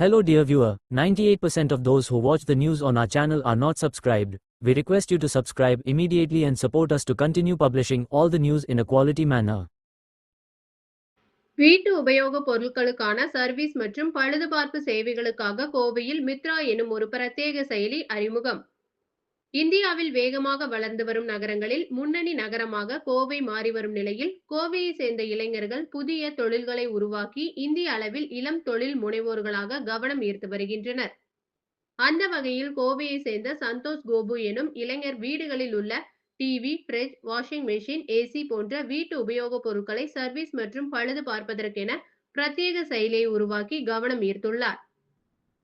Hello dear viewer, 98% of those who watch the news on our channel are not subscribed. We request you to subscribe immediately and support us to continue publishing all the news in a quality manner. வீட்டு உபயோக பொருட்களுக்கான service மற்றும் பழுதுபார்ப்பு சேவைகளுக்காக கோவையில் மித்ரா எனும் ஒரு பிரத்யேக செயலி அறிமுகம் இந்தியாவில் வேகமாக வளர்ந்து வரும் நகரங்களில் முன்னணி நகரமாக கோவை மாறி வரும் நிலையில் கோவையை சேர்ந்த இளைஞர்கள் புதிய தொழில்களை உருவாக்கி இந்திய அளவில் இளம் தொழில் முனைவோர்களாக கவனம் ஈர்த்து வருகின்றனர். அந்த வகையில் கோவையை சேர்ந்த சந்தோஷ் கோபு எனும் இளைஞர் வீடுகளில் உள்ள TV fridge washing machine AC போன்ற வீட்டு உபயோகப் பொருட்களை சர்வீஸ் மற்றும் பழுது பார்ப்பதற்கென பிரத்யேக செயலியை உருவாக்கி கவனம் ஈர்த்துள்ளார்.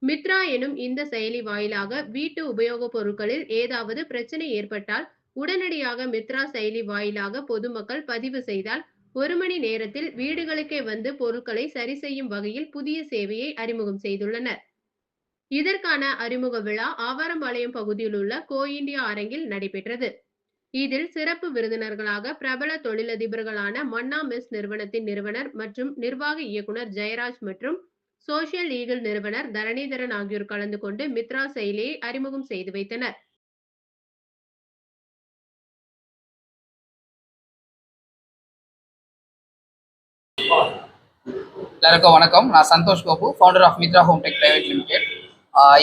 மித்ரா எனும் இந்த செயலி வாயிலாக வீட்டு உபயோகப் பொருட்களில் ஏதாவது பிரச்சனை ஏற்பட்டால் உடனடியாக மித்ரா செயலி வாயிலாக பொதுமக்கள் பதிவு செய்தால் ஒரு மணி நேரத்தில் வீடுகளுக்கே வந்து பொருட்களை சரி செய்யும் வகையில் புதிய சேவையை அறிமுகம் செய்துள்ளனர். இதற்கான அறிமுக விழா ஆவாரம்பாளையம் பகுதியில் உள்ள கோ இந்தியா அரங்கில் நடைபெற்றது. இதில் சிறப்பு விருந்தினர்களாக பிரபல தொழிலதிபர்களான மன்னா மிஸ் நிறுவனத்தின் நிறுவனர் மற்றும் நிர்வாக இயக்குனர் ஜெயராஜ் மற்றும் சோஷியல் லீகல் நிறுவனர் தரணிதரன் ஆகியோர் கலந்து கொண்டு மித்ரா செயலியை அறிமுகம் செய்து வைத்தனர். எல்லாருக்கும் வணக்கம். நான் Santhosh Gopu founder of Mithra home tech private limited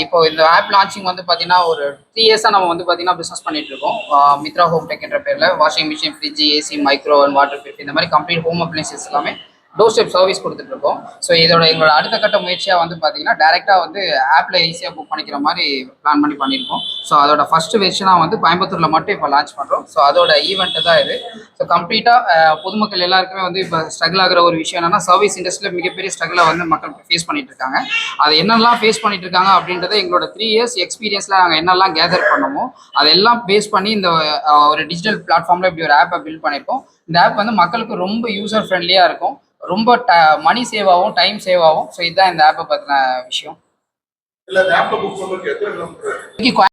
இப்போ இந்த ஆப் லான்ச்சிங் வந்து பார்த்தீங்கன்னா ஒரு த்ரீ இயர்ஸாக நம்ம வந்து பார்த்தீங்கன்னா பிஸ்னஸ் பண்ணிட்டு இருக்கோம். மித்ரா ஹோம் டெக் என்ற பேரில் washing machine fridge AC micro and water filter இந்த மாதிரி கம்ப்ளீட் ஹோம் அப்ளைன்சஸ் எல்லாமே டோர் ஸ்டெப் சர்வீஸ் கொடுத்துட்டு இருக்கோம் ஸோ இதோட எங்களோட அடுத்த கட்ட முயற்சியாக வந்து பார்த்தீங்கன்னா டேரெக்டாக வந்து ஆப்பில் ஈஸியாக புக் பண்ணிக்கிற மாதிரி பிளான் பண்ணி பண்ணியிருக்கோம். ஸோ அதோட ஃபர்ஸ்ட் வெர்ஷனாக வந்து கோயம்புத்தூரில் மட்டும் இப்போ லான்ச் பண்ணுறோம் ஸோ அதோட ஈவெண்ட்டு தான் இது. ஸோ கம்ப்ளீட்டாக பொதுமக்கள் எல்லாருக்குமே வந்து இப்போ ஸ்ட்ரகிள் ஆகிற ஒரு விஷயம் என்னன்னா சர்வீஸ் இண்டஸ்ட்ரியில் மிகப்பெரிய ஸ்ட்ரகிளை வந்து மக்கள் ஃபேஸ் பண்ணிட்டு இருக்காங்க. அது என்னெல்லாம் ஃபேஸ் பண்ணிட்டு இருக்காங்க அப்படின்றத எங்களோட த்ரீ இயர்ஸ் எக்ஸ்பீரியன்ஸில் நாங்கள் என்னெல்லாம் கேதர் பண்ணமோ அதெல்லாம் பேஸ் பண்ணி இந்த ஒரு டிஜிட்டல் பிளாட்ஃபார்மில் இப்படி ஒரு ஆப்பை பில்ட் பண்ணியிருக்கோம். இந்த ஆப் வந்து மக்களுக்கு ரொம்ப யூசர் ஃப்ரெண்ட்லியாக இருக்கும். ரொம்ப ட மணி சேவ் ஆகும் டைம் சேவ் ஆகும் ஸோ இதுதான் இந்த ஆப்பை பற்றின விஷயம். இல்ல